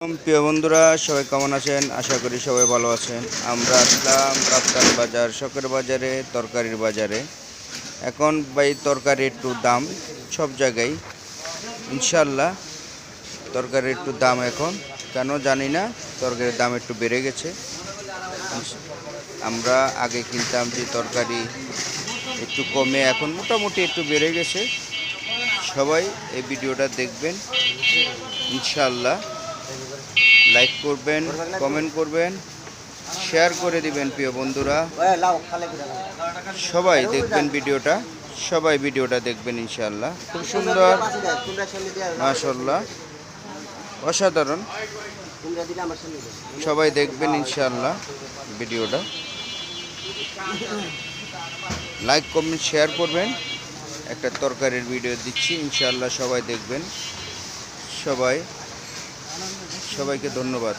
প্রিয় বন্ধুরা, সবাই কেমন আছেন? আশা করি সবাই ভালো আছেন। আমরা আসলাম রাপ্তান বাজার, শখের বাজারে, তরকারির বাজারে। এখন ভাই, তরকারি একটু দাম সব জায়গায়। ইনশাল্লাহ তরকারির একটু দাম এখন। কেন জানি না, তরকারির দাম একটু বেড়ে গেছে। আমরা আগে কিনতাম যে তরকারি একটু কমে, এখন মোটামুটি একটু বেড়ে গেছে। সবাই এই ভিডিওটা দেখবেন ইনশাল্লাহ লাইক করবেন কমেন্ট করবেন শেয়ার করে দিবেন প্রিয় বন্ধুরা। সবাই দেখবেন ভিডিওটা, সবাই ভিডিওটা দেখবেন ইনশাল্লাহ খুব সুন্দর মাশাল্লাহ অসাধারণ। সবাই দেখবেন ইনশাল্লাহ ভিডিওটা। লাইক কমেন্ট শেয়ার করবেন। একটা তরকারির ভিডিও দিচ্ছি ইনশাল্লাহ সবাই দেখবেন। সবাই সবাইকে ধন্যবাদ।